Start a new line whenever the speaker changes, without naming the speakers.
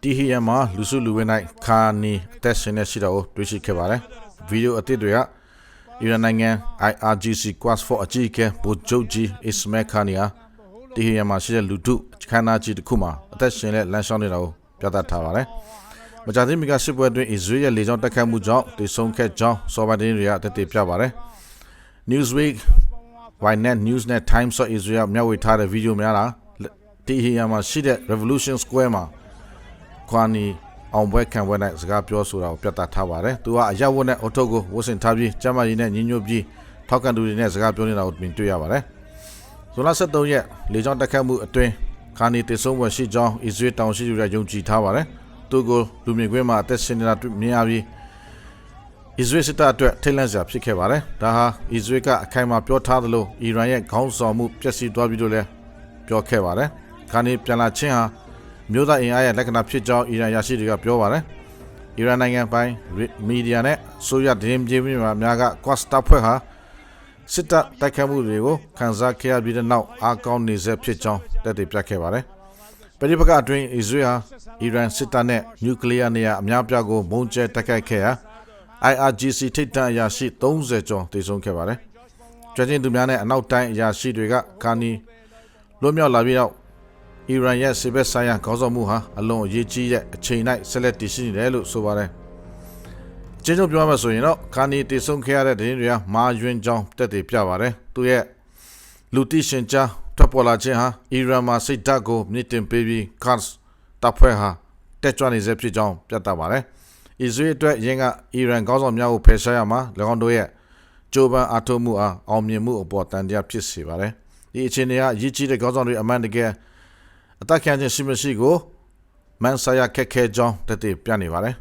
တီဟီယမ်မှာလူစုလူဝဲ၌ခါနီအသက်ရှင်နေရှိတာကိုတွေ့ရှိခဲ့ပါတယ်ဗီဒီယိုအသစ်တွေကအီရန်နိုင်ငံ IRGC Quest 4အကြီးအကဲဗိုလ်ချုပ်ကြီးအစ်မဲခါနီယာတီဟီယမ်မှာရှိတဲ့လူထုခန္ဓာကြီးတစ်ခုမှာအသက်ရှင်တဲ့လမ်းလျှောင်းနေတာကိုပြသထားပါတယ်မကြာသေးမီကစစ်ပွဲအတွင်းအစ္စရေးရဲ့လေကြောင်းတိုက်ခိုက်မှုကြောင့်တေဆုံးခဲ့ကြောင်းစောပါတင်းတွေကတည်တည်ပြပါတယ် Newsweek Ynet News နဲ့ Times of Israel မျှဝေထားတဲ့ဗီဒီယိုများလား တီဟီယမ်မှာရှိတဲ့ Revolution Square မှာခွာနီအောင်ပွဲခံပွဲ၌စကားပြောဆိုတာကိုပြသထားပါတယ်။သူကအရက်ဝတ်နဲ့အုတ်ထုတ်ကိုဝတ်ဆင်ထားပြီးကျမ်းမာရေးနဲ့ညီညွတ်ပြီးထောက်ခံသူတွေနဲ့စကားပြောနေတာကိုမြင်တွေ့ရပါတယ်။ဇွန်လ23ရက်လေကြောင်းတက်ခတ်မှုအတွင်းခါနီတည်ဆုံးပွဲရှိကြောင်းအစ္စရေးတောင်ရှိသူတွေကယုံကြည်ထားပါတယ်။သူကိုလူမြင်ကွင်းမှာအသက်ရှင်နေတာတွေ့မြင်ရပြီးအစ္စရေးစစ်တပ်အတွက်ထိတ်လန့်စရာဖြစ်ခဲ့ပါတယ်။ဒါဟာအစ္စရေးကအခိုင်အမာပြောထားသလိုအီရန်ရဲ့ခေါင်းဆောင်မှုပျက်စီးသွားပြီလို့လည်းပြောခဲ့ပါတယ်။ ခါနီပြန်လာခြင်းဟာမြို့သားအင်အားရဲ့လက္ခဏာဖြစ်ကြောင်းအီရန်ရရှိတွေကပြောပါတယ်။အီရန်နိုင်ငံပိုင်မီဒီယာနဲ့ဆိုရဒင်းပြေးများများကကွတ်စတာဖွဲ့ဟာစစ်တပ်တိုက်ခိုက်မှုတွေကိုခန်းစားခဲ့ရပြီးတဲ့နောက်အားကောင်းနေစေဖြစ်ကြောင်းတက်တည်ပြခဲ့ပါတယ်။ပဋိပက္ခအတွင်းအစ္စရေးဟာအီရန်စစ်တပ်နဲ့နျူကလ িয়ার နေရာအများပြားကိုမုံကျဲတိုက်ခိုက်ခဲ့ရာ IRGC ထိပ်တန်းအရာရှိ30ကျော်တည်ဆုံးခဲ့ပါတယ်။ကြွချင်းသူများနဲ့အနောက်တိုင်းအရာရှိတွေကကာနီလွတ်မြောက်လာပြီးတော့ အီရန်ရဲ့စစ်ဘက်ဆိုင်ရာခေါင်းဆောင်မှုဟာအလွန်အရေးကြီးတဲ့အချိန်၌ဆက်လက်တည်ရှိနေတယ်လို့ဆိုပါတယ်။အချင်းချင်းပြောရမယ်ဆိုရင်တော့ကာနီတည်ဆုံးခဲ့ရတဲ့တဲ့တွေကမာယွင်းကြောင်းတက်တည်ပြပါတယ်။သူရဲ့လူတိရှင်ကြားထွက်ပေါ်လာခြင်းဟာအီရန်မှာစိတ်ဓာတ်ကိုမြင့်တင်ပေးပြီး Kars တပ်ဖွဲ့ဟာတက်ကြွနေစေဖြစ်ကြောင်းပြသပါတယ်။အစ္စရေးအတွက်ယင်းကအီရန်ခေါင်းဆောင်များကိုဖယ်ရှားရမှာ၎င်းတို့ရဲ့ဂျိုဘန်အထုမှုအားအောင်မြင်မှုအပေါ်တန်တရားဖြစ်စေပါတယ်။ဒီအခြေအနေကအရေးကြီးတဲ့ခေါင်းဆောင်တွေအမှန်တကယ် အသက်ခံခြင်းရှိမရှိကိုမန်ဆာယာခက်ခဲကြောင်းတည်တည်ပြနေပါတယ်